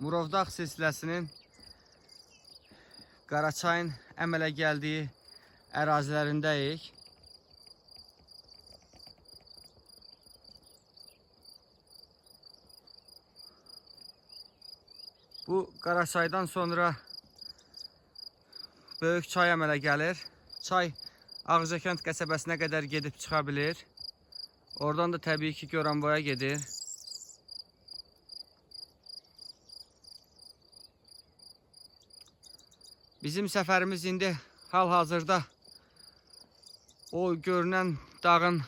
Murovdağ silsiləsinin Qaraçayın əmələ gəldiyi ərazilərindəyik. Bu Qaraçaydan sonra Böyük çay əmələ gəlir. Çay Ağcakənd qəsəbəsinə qədər gedib çıxa bilir. Oradan da təbii ki Goranboya gedir. Bizim səfərimiz indi hal-hazırda o görünən dağın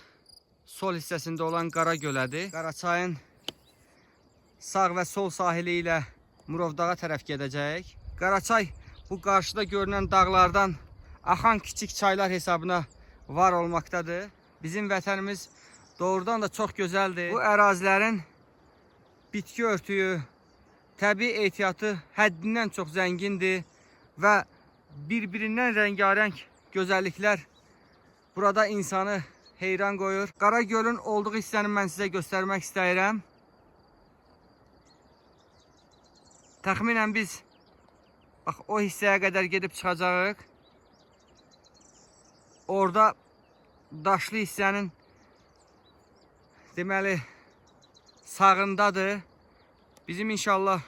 sol hissəsində olan Qara gölədir. Qaraçayın sağ və sol sahili ilə Murovdağa tərəf gedəcəyik. Qaraçay bu qarşıda görünən dağlardan axan kiçik çaylar hesabına var olmaqdadır. Bizim vətənimiz doğrudan da çox gözəldir. Bu ərazilərin bitki örtüyü, təbii ehtiyatı həddindən çox zəngindir və bir-birindən rəngarəng gözəlliklər burada insanı heyran qoyur. Qara gölün olduğu hissəni mən sizə göstərmək istəyirəm. Təxminən biz bax o hissəyə qədər gedib çıxacağıq. Orada daşlı hissənin deməli sağındadır. Bizim inşallah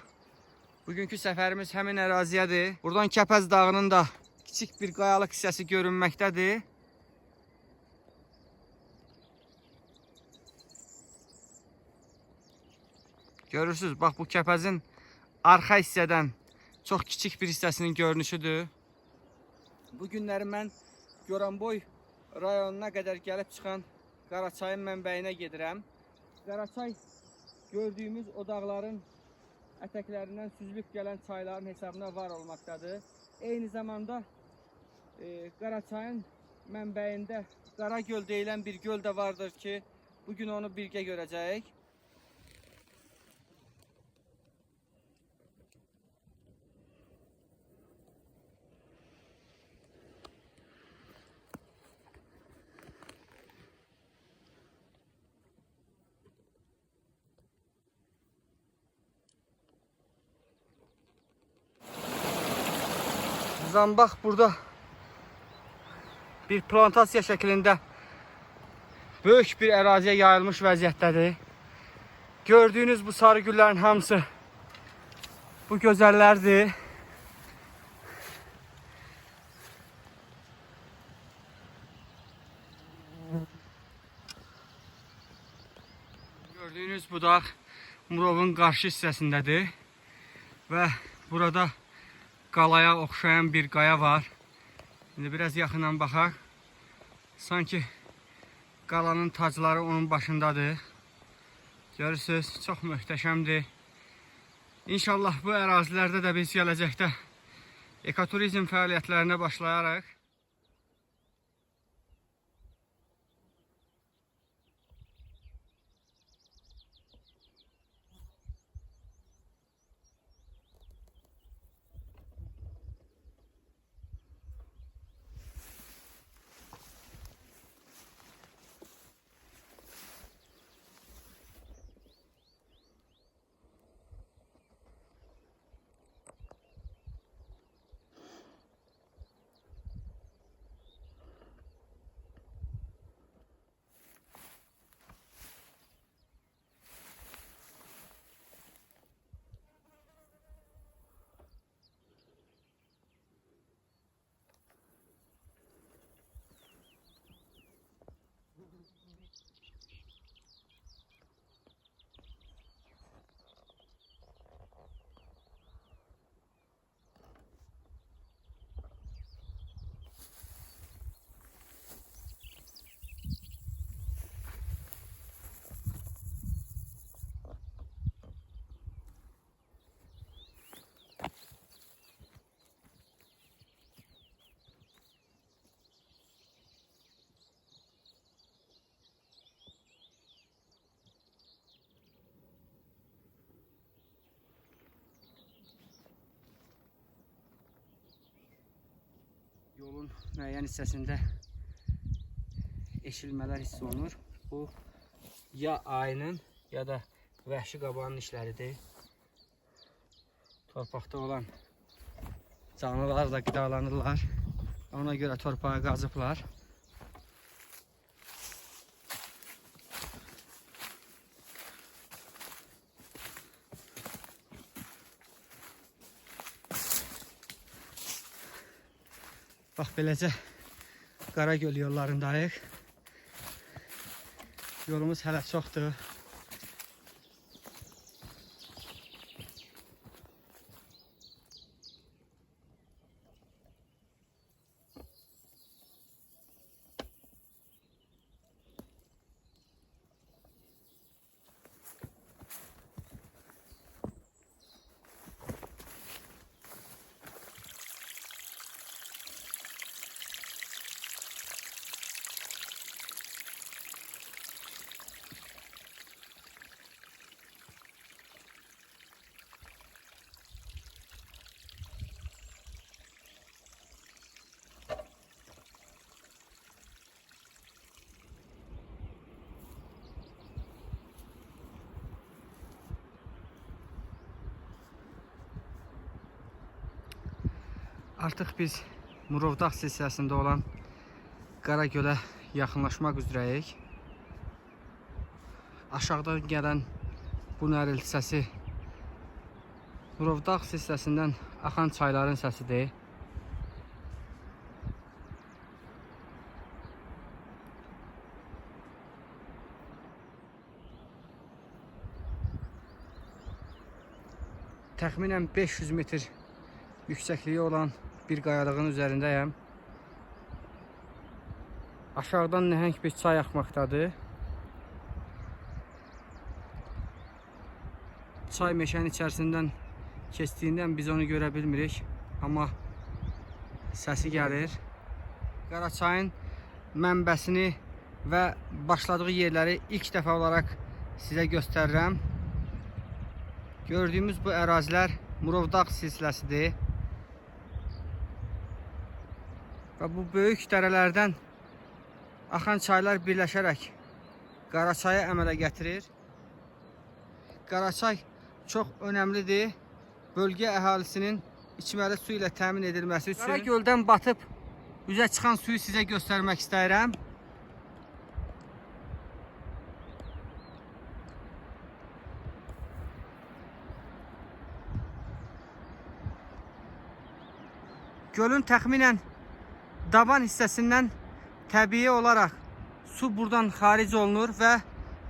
bugünkü səfərimiz həmin əraziyədir. Buradan Kəpəz dağının da kiçik bir qayalıq hissəsi görünməkdədir. Görürsüz, bax bu Kəpəzin arxa hissədən çox kiçik bir hissəsinin görünüşüdür. Bu günləri mən Goranboy rayonuna qədər gəlib çıxan Qaraçayın mənbəyinə gedirəm. Qaraçay gördüyümüz o dağların ətəklərindən süzülüb gələn çayların hesabına var olmaqdadır. Eyni zamanda e, Qaraçayın mənbəyində Qaragöl deyilən bir göl də vardır ki, bugün onu birgə görəcəyik. Zambaq burada bir plantasiya şəklində böyük bir əraziyə yayılmış vəziyyətdədir. Gördüyünüz bu sarı güllərin hamısı bu gözəllərdir. Gördüyünüz bu dağ Murovun qarşı hissəsindədir və burada qalaya oxşayan bir qaya var. İndi biraz yaxından baxaq. Sanki qalanın tacları onun başındadır. Görürsüz, çox möhtəşəmdir. İnşallah bu ərazilərdə də biz gələcəkdə ekoturizm fəaliyyətlərinə başlayarıq. Yolun müəyyən hissəsində eşilmələr hiss olunur. Bu ya ayının ya da vəhşi qabağın işləridir. torpaqda olan canlılar da qidalanırlar. Ona görə torpağı qazıblar. Bax beləcə Qaragöl yollarındayıq. Yolumuz hələ çoxdur. Artıq biz Murovdağ silsiləsində olan Qaragölə yaxınlaşmaq üzrəyik. Aşağıdan gələn bu nərəl səsi Murovdağ silsiləsindən axan çayların səsidir. Təxminən 500 metr yüksəkliyi olan bir qayalığın üzərindəyəm. Aşağıdan nəhəng bir çay axmaqdadır. Çay meşənin içərisindən keçdiyindən biz onu görə bilmirik, amma səsi gəlir. Qaraçayın mənbəsini və başladığı yerləri ilk dəfə olaraq sizə göstərirəm. Gördüyümüz bu ərazilər Murovdağ silsiləsidir. Və bu böyük dərələrdən axan çaylar birləşərək Qaraçayı əmələ gətirir. Qaraçay çox önəmlidir. Bölgə əhalisinin içməli su ilə təmin edilməsi üçün Qara göldən batıb üzə çıxan suyu sizə göstərmək istəyirəm. Gölün təxminən daban hissəsindən təbii olaraq su buradan xaric olunur və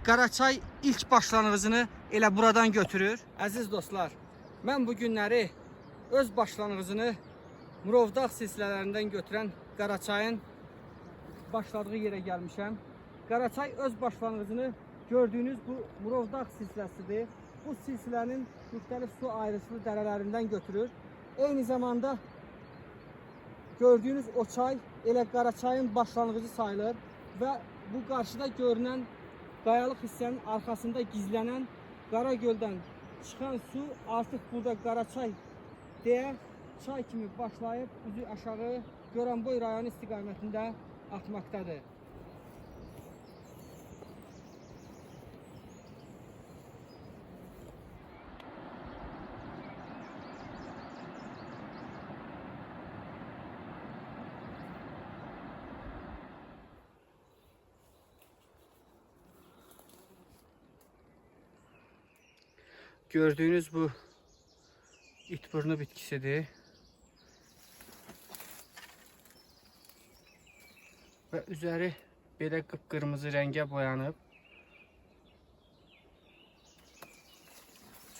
Qaraçay ilk başlanğıcını elə buradan götürür. Əziz dostlar, mən bu günləri öz başlanğıcını Murovdağ silsilələrindən götürən Qaraçayın başladığı yerə gəlmişəm. Qaraçay öz başlanğıcını gördüyünüz bu Murovdağ silsiləsidir. Bu silsilənin müxtəlif su ayrıcılı dərələrindən götürür. Eyni zamanda gördüyünüz o çay elə Qaraçayın başlanğıcı sayılır və bu qarşıda görünən qayalıq hissənin arxasında gizlənən Qaragöldən çıxan su artıq burada Qaraçay deyə çay kimi başlayıb üzü aşağı Goranboy rayonu istiqamətində axmaqdadır. Gördüğünüz bu itburnu bitkisidir. Və üzəri belə qıpqırmızı rəngə boyanıb.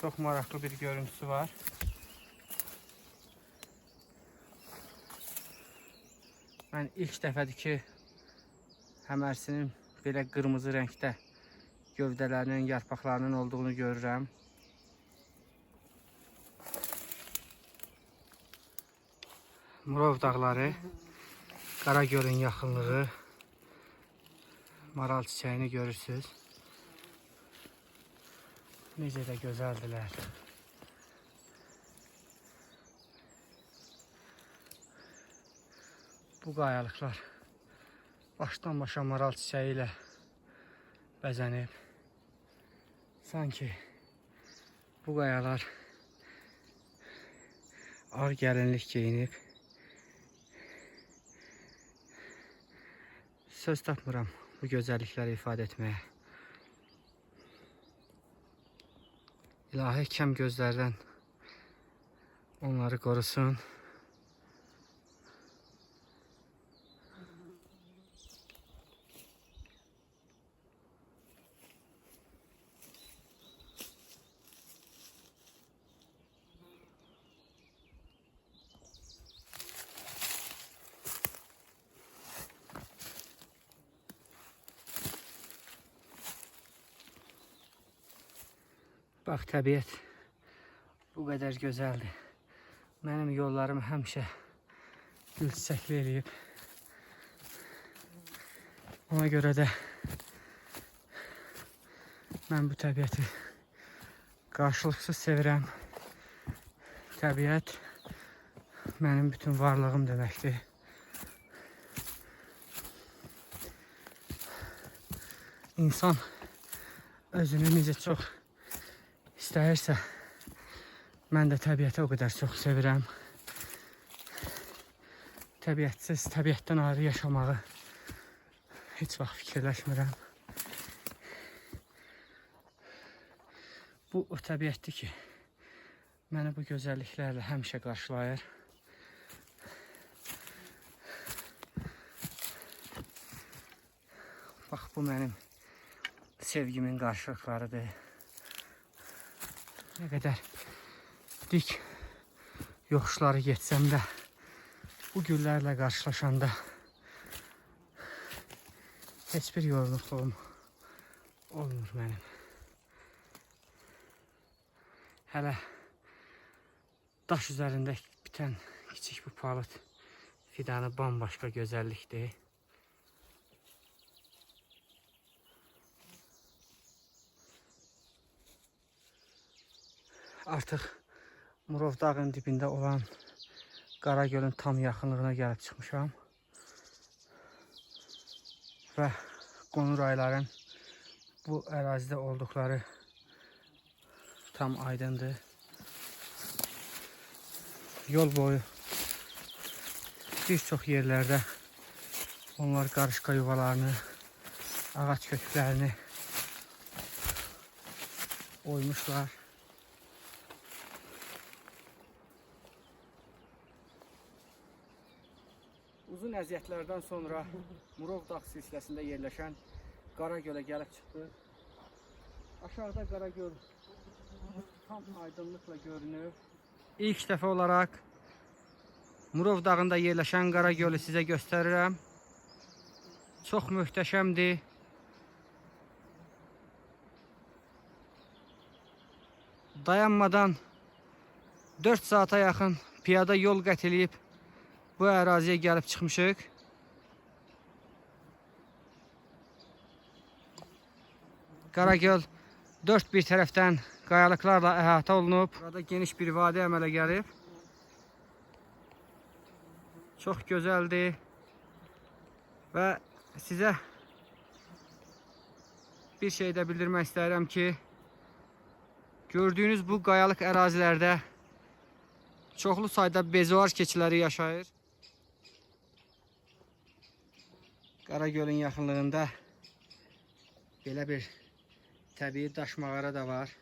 Çox maraqlı bir görüntüsü var. Mən ilk dəfədir ki, həmərsinin belə qırmızı rəngdə gövdələrinin, yarpaqlarının olduğunu görürəm. Murov dağları, Qaragölün yaxınlığı, maral çiçəyini görürsüz. Necə də gözəldilər. Bu qayalıqlar başdan başa maral çiçəyi ilə bəzənib. Sanki bu qayalar ağır gəlinlik geyinib. Söz tapmıram bu gözəllikləri ifadə etməyə. İlahi kəm gözlərdən onları qorusun. Bax təbiət bu qədər gözəldir. Mənim yollarım həmişə gül eləyib. Ona görə də mən bu təbiəti qarşılıqsız sevirəm. Təbiət mənim bütün varlığım deməkdir. İnsan özünü necə çox istəyirsə, mən də təbiəti o qədər çox sevirəm. Təbiətsiz, təbiətdən ayrı yaşamağı heç vaxt fikirləşmirəm. Bu o təbiətdir ki, məni bu gözəlliklərlə həmişə qarşılayır. Bax bu mənim sevgimin qarşılıqlarıdır. Nə qədər dik yoxuşları getsəm də bu güllərlə qarşılaşanda heç bir yorğunluğum olmur mənim. Hələ daş üzərində bitən kiçik bu palıd fidanı bambaşqa gözəllikdir. Artıq Murov dağın dibində olan Qaragölün tam yaxınlığına gəlib çıxmışam. Və qonur ayların bu ərazidə olduqları tam aydındır. Yol boyu bir çox yerlərdə onlar qarışqa yuvalarını, ağac köklərini oymuşlar. Uzun əziyyətlərdən sonra Murov dağ silsiləsində yerləşən Qaragölə gəlib çıxdı. Aşağıda Qaragöl tam aydınlıqla görünür. İlk dəfə olaraq Murov dağında yerləşən Qaragölü sizə göstərirəm. Çox möhtəşəmdir. Dayanmadan 4 saata yaxın piyada yol qət eləyib bu əraziyə gəlib çıxmışıq. Qaragöl dörd bir tərəfdən qayalıqlarla əhatə olunub. Burada geniş bir vadi əmələ gəlib. Çox gözəldir. Və sizə bir şey də bildirmək istəyirəm ki, gördüyünüz bu qayalıq ərazilərdə çoxlu sayda bezuar keçiləri yaşayır. Qaragölün yaxınlığında belə bir təbii daş mağara da var.